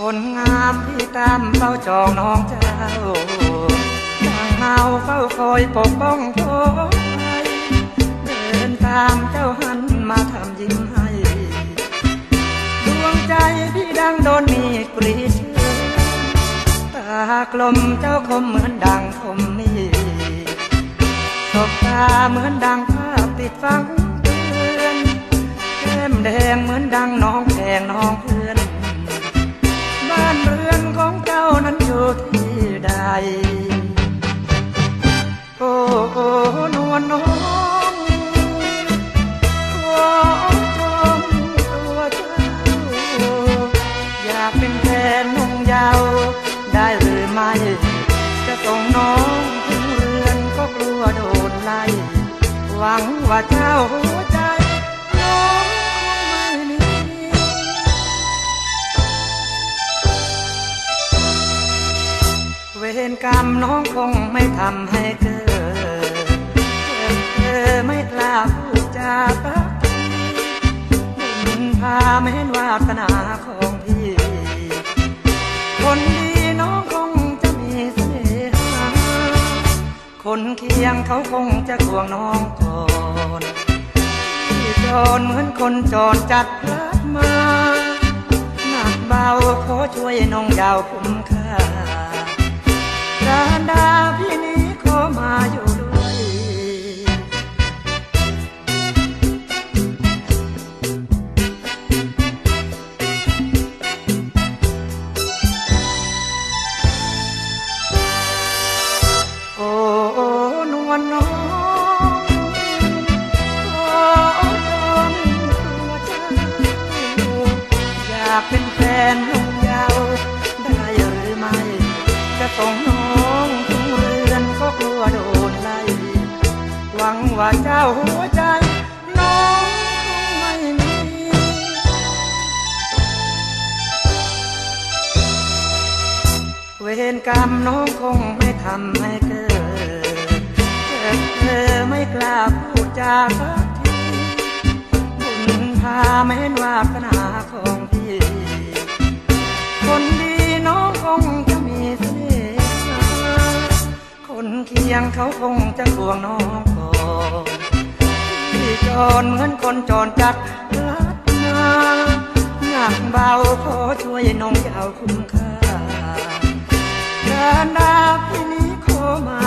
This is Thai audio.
คนงามพี่ตามเฝ้าจองน้องเจ้าดังเงาเฝ้าคอยปกป้องโทยเดินตามเจ้าหันมาทำยิ้มให้ ดวงใจพี่ดังโดนมีดกรีดเชือนตากลมเจ้าคมเหมือนดังคมมีตบตาเหมือนดังภาพติดฟังเตือนแก้มแดงเหมือนดังน้องแพงน้องเพื่ โอ้โอ้นวลน้องขอชมตัวเจ้า อยากเป็นแฟนนุ่งยาว ได้หรือไม่ จะส่งน้องถึงเรือนก็กลัวโดนไล่ หวังว่าเจ้า เวรกรรมน้องคงไม่ทำให้เกิดเธอไม่กล้าพูดจาปักบุญพาไม่เห็นวาสนาของพี่ คนดีน้องคงจะมีเสน่หาคนเคียงเขาคงจะควงน้องก่อนพี่จรเหมือนคนจรจัดพลัดมาหนักเบาขอช่วยน้องยาวคุ้มค่า เป็นแฟนนุ่งยาว ได้หรือไม่จะส่งน้องถึงเรือนก็กลัวโดนไล่หวังว่าเจ้าหัวใจน้องคงไม่มีเวรกรรมน้องคงไม่ทำให้เกิดเธอไม่กล้าพูดจาสักทีบุญพาไม่นวาสนาของ คนดีน้องคงจะมีเสน่ห์คนเคียงเขาคงจะควงน้องก่อนพี่จรเหมือนคนจรจัดลัดมาหนักเบาขอช่วยน้องยาวคุ้มค่าการดาพี่นี้ขอมา